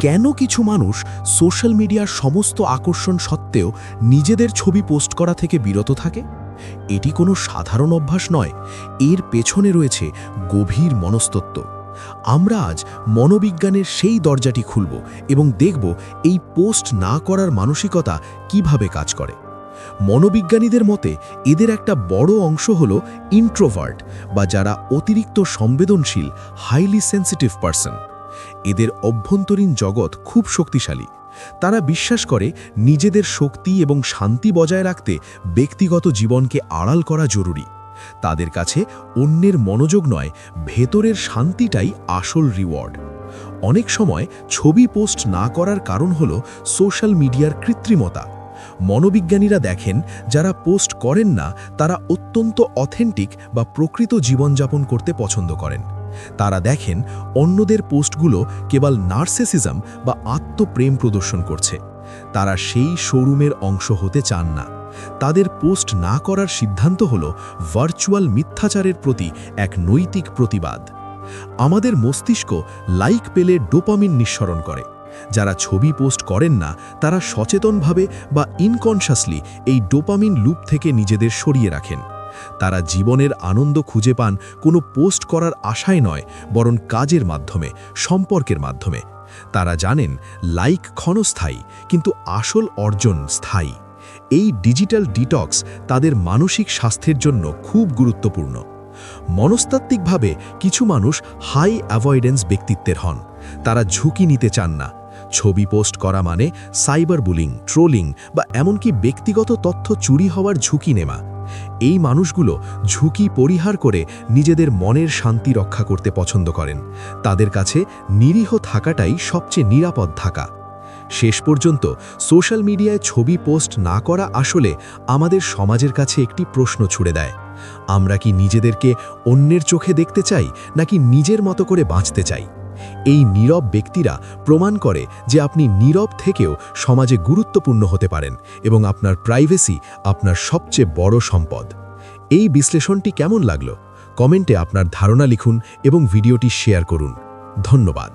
কেন কিছু মানুষ সোশ্যাল মিডিয়ার সমস্ত আকর্ষণ সত্ত্বেও নিজেদের ছবি পোস্ট করা থেকে বিরত থাকে? এটি কোনো সাধারণ অভ্যাস নয়, এর পেছনে রয়েছে গভীর মনস্তত্ত্ব। আমরা আজ মনোবিজ্ঞানের সেই দরজাটি খুলব এবং দেখব এই পোস্ট না করার মানসিকতা কীভাবে কাজ করে। মনোবিজ্ঞানীদের মতে, এদের একটা বড় অংশ হল ইন্ট্রোভার্ট বা যারা অতিরিক্ত সংবেদনশীল হাইলি সেন্সিটিভ পার্সন এদের অভ্যন্তরীণ জগৎ খুব শক্তিশালী। তারা বিশ্বাস করে নিজেদের শক্তি এবং শান্তি বজায় রাখতে ব্যক্তিগত জীবনকে আড়াল করা জরুরি। তাদের কাছে অন্যের মনোযোগ নয়, ভেতরের শান্তিটাই আসল রিওয়ার্ড অনেক সময় ছবি পোস্ট না করার কারণ হল সোশ্যাল মিডিয়ার কৃত্রিমতা। মনোবিজ্ঞানীরা দেখেন, যারা পোস্ট করেন না, তারা অত্যন্ত অথেন্টিক বা প্রকৃত জীবনযাপন করতে পছন্দ করেন। তারা দেখেন অন্যদের পোস্টগুলো কেবল নার্সেসিজম বা আত্মপ্রেম প্রদর্শন করছে। তারা সেই শোরুমের অংশ হতে চান না। তাদের পোস্ট না করার সিদ্ধান্ত হল ভার্চুয়াল মিথ্যাচারের প্রতি এক নৈতিক প্রতিবাদ। আমাদের মস্তিষ্ক লাইক পেলে ডোপামিন নিঃসরণ করে। যারা ছবি পোস্ট করেন না, তারা সচেতনভাবে বা ইনকনশাসলি এই ডোপামিন লুপ থেকে নিজেদের সরিয়ে রাখেন। তারা জীবনের আনন্দ খুঁজে পান কোনো পোস্ট করার আশায় নয়, বরং কাজের মাধ্যমে, সম্পর্কের মাধ্যমে। তারা জানেন, লাইক ক্ষণস্থায়ী, কিন্তু আসল অর্জন স্থায়ী। এই ডিজিটাল ডিটক্স তাদের মানসিক স্বাস্থ্যের জন্য খুব গুরুত্বপূর্ণ। মনস্তাত্ত্বিকভাবে কিছু মানুষ হাই অ্যাভয়েডেন্স ব্যক্তিত্বের হন। তারা ঝুঁকি নিতে চান না। ছবি পোস্ট করা মানে সাইবার বুলিং, ট্রোলিং বা এমনকি ব্যক্তিগত তথ্য চুরি হওয়ার ঝুঁকি নেওয়া। এই মানুষগুলো ঝুঁকি পরিহার করে নিজেদের মনের শান্তি রক্ষা করতে পছন্দ করেন। তাদের কাছে নিরীহ থাকাটাই সবচেয়ে নিরাপদ থাকা। শেষ পর্যন্ত সোশ্যাল মিডিয়ায় ছবি পোস্ট না করা আসলে আমাদের সমাজের কাছে একটি প্রশ্ন ছুড়ে দেয়। আমরা কি নিজেদেরকে অন্যের চোখে দেখতে চাই নাকি নিজের মতো করে বাঁচতে চাই? এই নীরব ব্যক্তিরা প্রমাণ করে যে আপনি নীরব থেকেও সমাজে গুরুত্বপূর্ণ হতে পারেন এবং আপনার প্রাইভেসি আপনার সবচেয়ে বড় সম্পদ। এই বিশ্লেষণটি কেমন লাগল? কমেন্টে আপনার ধারণা লিখুন এবং ভিডিওটি শেয়ার করুন। ধন্যবাদ।